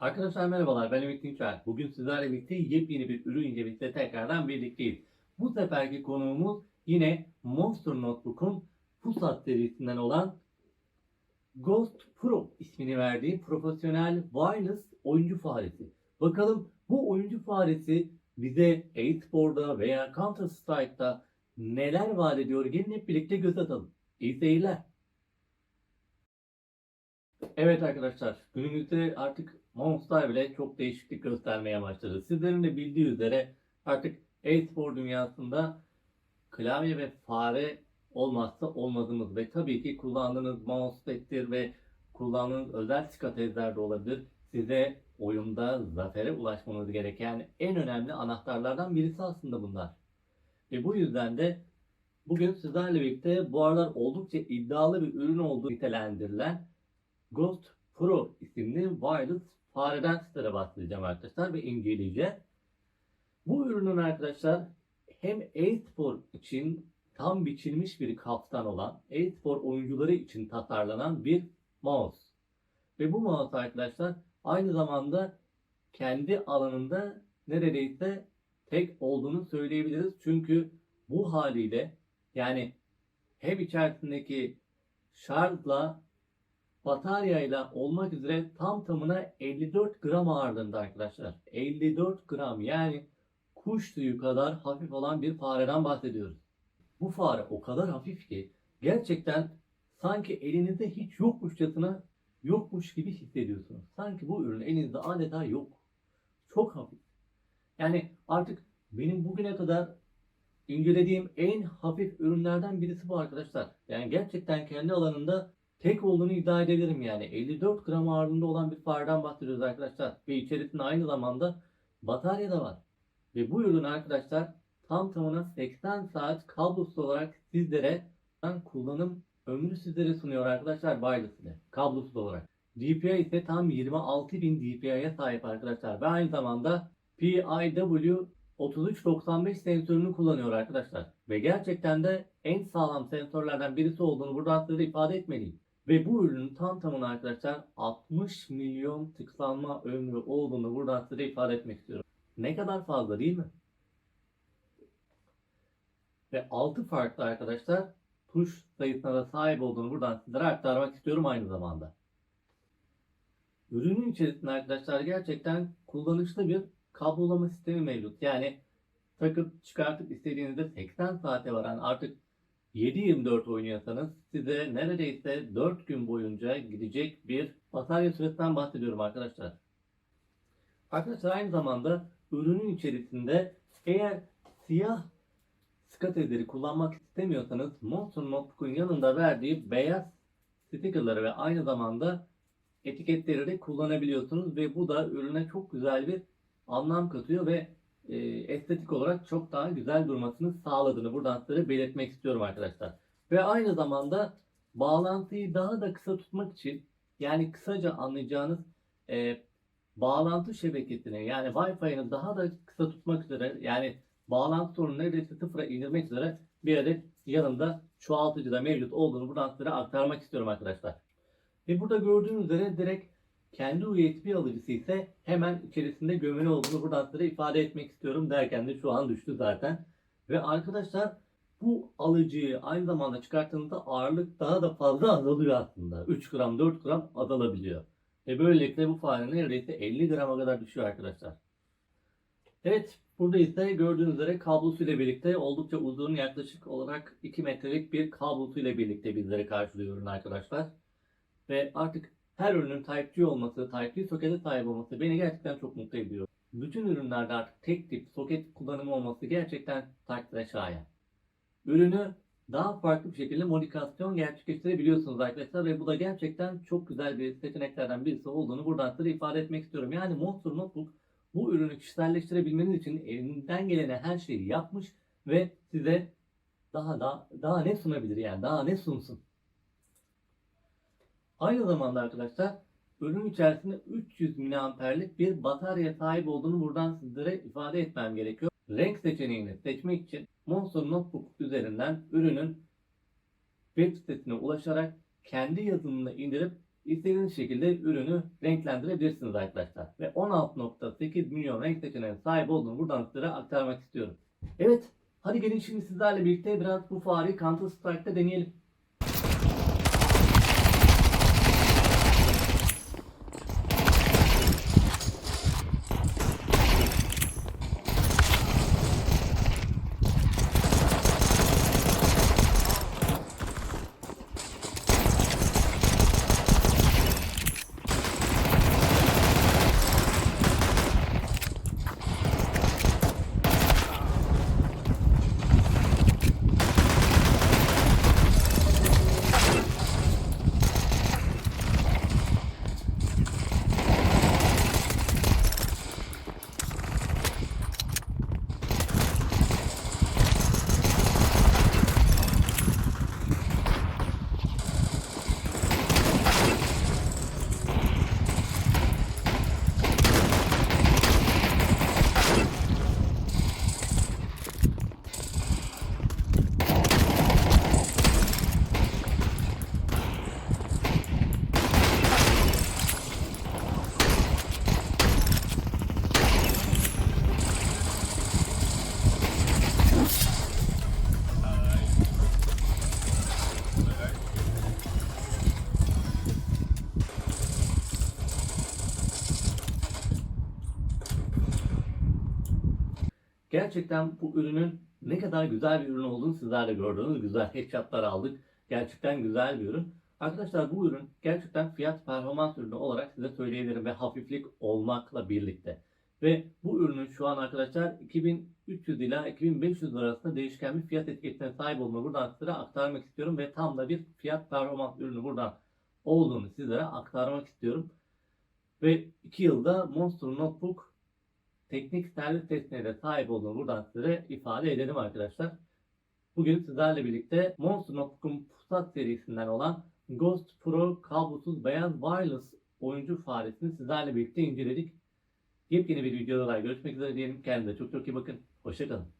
Arkadaşlar merhabalar ben Ümit Dinçer. Bugün sizlerle birlikte yepyeni bir ürün incelemesiyle tekrardan birlikteyiz. Bu seferki konuğumuz yine Monster Notebook'un Pusat serisinden olan Ghost Pro ismini verdiği profesyonel wireless oyuncu faresi. Bakalım bu oyuncu faresi bize e-sporda veya Counter Strike'da neler vaat ediyor gelin hep birlikte göz atalım. İyi seyirler. Evet arkadaşlar, günümüzde artık Monster bile çok değişiklik göstermeye başladı. Sizlerin de bildiği üzere artık e-spor dünyasında klavye ve fare olmazsa olmazımız ve tabii ki kullandığınız mousepad'tir ve kullandığınız özel skatezler de olabilir. Size oyunda zafere ulaşmanız gereken en önemli anahtarlardan birisi aslında bunlar. Ve bu yüzden de bugün sizlerle birlikte bu aralar oldukça iddialı bir ürün olduğu nitelendirilen Ghost Pro isimli wireless fareden sizlere bahsedeceğim arkadaşlar ve inceleyeceğiz. Bu ürünün arkadaşlar hem e-spor için tam biçilmiş bir kaptan olan e-spor oyuncuları için tasarlanan bir mouse. Ve bu mouse arkadaşlar aynı zamanda kendi alanında neredeyse tek olduğunu söyleyebiliriz. Çünkü bu haliyle yani hem içerisindeki şarjla bataryayla olmak üzere tam tamına 54 gram ağırlığında arkadaşlar. 54 gram yani kuş tüyü kadar hafif olan bir fareden bahsediyoruz. Bu fare o kadar hafif ki gerçekten sanki elinizde hiç yokmuşçasına yokmuş gibi hissediyorsunuz. Sanki bu ürün elinizde adeta yok. Çok hafif. Yani artık benim bugüne kadar incelediğim en hafif ürünlerden birisi bu arkadaşlar. Yani gerçekten kendi alanında tek olduğunu iddia edebilirim yani. 54 gram ağırlığında olan bir fareden bahsediyoruz arkadaşlar. Ve içerisinde aynı zamanda batarya da var. Ve bu ürün arkadaşlar tam tamına 80 saat kablosuz olarak sizlere kullanım ömrü sizlere sunuyor arkadaşlar wireless ile kablosuz olarak. DPI ise tam 26.000 DPI'ye sahip arkadaşlar ve aynı zamanda PIW 3395 sensörünü kullanıyor arkadaşlar. Ve gerçekten de en sağlam sensörlerden birisi olduğunu buradan size ifade etmeliyim. Ve bu ürünün tam tamına arkadaşlar 60 milyon tıklanma ömrü olduğunu buradan size ifade etmek istiyorum. Ne kadar fazla değil mi? Ve 6 farklı arkadaşlar tuş sayısına da sahip olduğunu buradan sizlere aktarmak istiyorum aynı zamanda. Ürünün içerisinde arkadaşlar gerçekten kullanışlı bir kablolama sistemi mevcut. Yani takıp çıkartıp istediğinizde 80 saate varan artık 7-24 oynuyorsanız size neredeyse 4 gün boyunca gidecek bir batarya süresinden bahsediyorum arkadaşlar. Arkadaşlar aynı zamanda ürünün içerisinde eğer siyah skatezleri kullanmak istemiyorsanız Monster Notebook'un yanında verdiği beyaz stickerları ve aynı zamanda etiketleri de kullanabiliyorsunuz ve bu da ürüne çok güzel bir anlam katıyor ve e, estetik olarak çok daha güzel durmasını sağladığını buradan size belirtmek istiyorum arkadaşlar. Ve aynı zamanda bağlantıyı daha da kısa tutmak için yani kısaca anlayacağınız e, bağlantı şebekesini yani Wi-Fi'ni daha da kısa tutmak üzere yani bağlantı sorunu neredeyse sıfıra indirmek üzere bir adet yanında çoğaltıcı da mevcut olduğunu buradan size aktarmak istiyorum arkadaşlar. Ve burada gördüğünüz üzere direkt kendi USB alıcısı ise hemen içerisinde gömülü olduğunu buradan size ifade etmek istiyorum derken de şu an düştü zaten. Ve arkadaşlar bu alıcıyı aynı zamanda çıkarttığınızda ağırlık daha da fazla azalıyor aslında. 3 gram 4 gram azalabiliyor. Ve böylelikle bu fare neredeyse 50 grama kadar düşüyor arkadaşlar. Evet burada ise gördüğünüz üzere kablosuyla birlikte oldukça uzun yaklaşık olarak 2 metrelik bir kablosuyla birlikte bizlere karşılıyor arkadaşlar. Ve artık her ürünün Type-C olması, Type-C sokete sahip olması beni gerçekten çok mutlu ediyor. Bütün ürünlerde artık tek tip soket kullanımı olması gerçekten takdire şayan. Ürünü daha farklı bir şekilde modifikasyon gerçekleştirebiliyorsunuz arkadaşlar ve bu da gerçekten çok güzel bir seçeneklerden birisi olduğunu buradan size ifade etmek istiyorum. Yani Monster Notebook bu ürünü kişiselleştirebilmeniz için elinden gelen her şeyi yapmış ve size daha da daha ne sunabilir yani daha ne sunsun. Aynı zamanda arkadaşlar ürün içerisinde 300 miliamperlik bir batarya sahip olduğunu buradan sizlere ifade etmem gerekiyor. Renk seçeneğini seçmek için Monster Notebook üzerinden ürünün web sitesine ulaşarak kendi yazılımını indirip istediğiniz şekilde ürünü renklendirebilirsiniz arkadaşlar. Ve 16.8 milyon renk seçeneğine sahip olduğunu buradan sizlere aktarmak istiyorum. Evet, hadi gelin şimdi sizlerle birlikte biraz bu fareyi Counter Strike'da deneyelim. Gerçekten bu ürünün ne kadar güzel bir ürün olduğunu sizler de gördünüz. Güzel headshotlar aldık. Gerçekten güzel bir ürün. Arkadaşlar bu ürün gerçekten fiyat performans ürünü olarak size söyleyebilirim ve hafiflik olmakla birlikte. Ve bu ürünün şu an arkadaşlar 2300 ila 2500 lira arasında değişken bir fiyat etiketine sahip olduğunu buradan sizlere aktarmak istiyorum ve tam da bir fiyat performans ürünü buradan olduğunu sizlere aktarmak istiyorum. Ve 2 yılda Monster Notebook teknik servis testine de sahip olduğunu buradan size ifade edelim arkadaşlar. Bugün sizlerle birlikte Monster Notebook'un Pusat serisinden olan Ghost Pro kablosuz beyaz wireless oyuncu faresini sizlerle birlikte inceledik. Yepyeni bir videoda görüşmek üzere diyelim. Kendinize çok çok iyi bakın. Hoşçakalın.